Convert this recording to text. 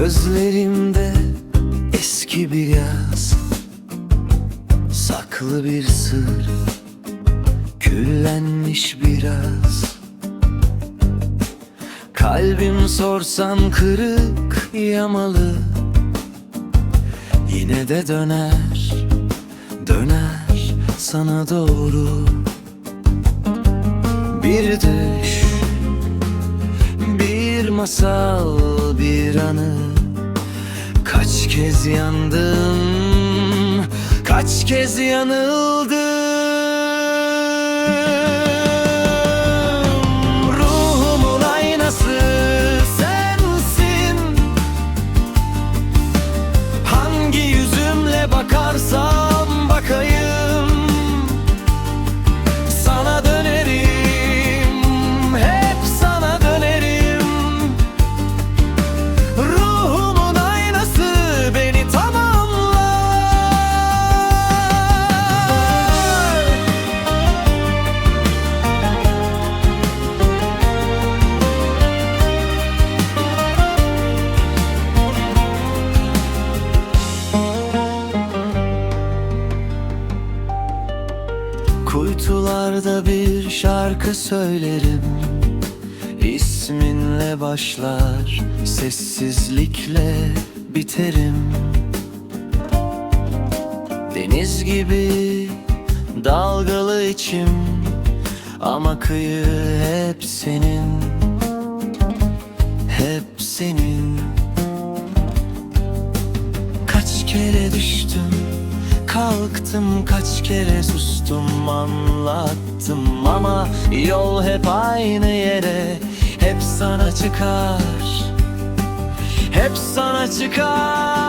Gözlerimde eski bir yaz Saklı bir sır Küllenmiş biraz. Kalbim sorsam kırık yamalı Yine de döner Döner sana doğru. Bir düş Bir masal bir anı Kaç kez yandım Kaç kez yanıldım Kuytularda bir şarkı söylerim. İsminle başlar Sessizlikle biterim. Deniz gibi dalgalı içim Ama kıyı hep senin. Hep senin. Kaç kere düştüm Kalktım kaç kere sustum anlattım. Ama yol hep aynı yere hep sana çıkar. Hep sana çıkar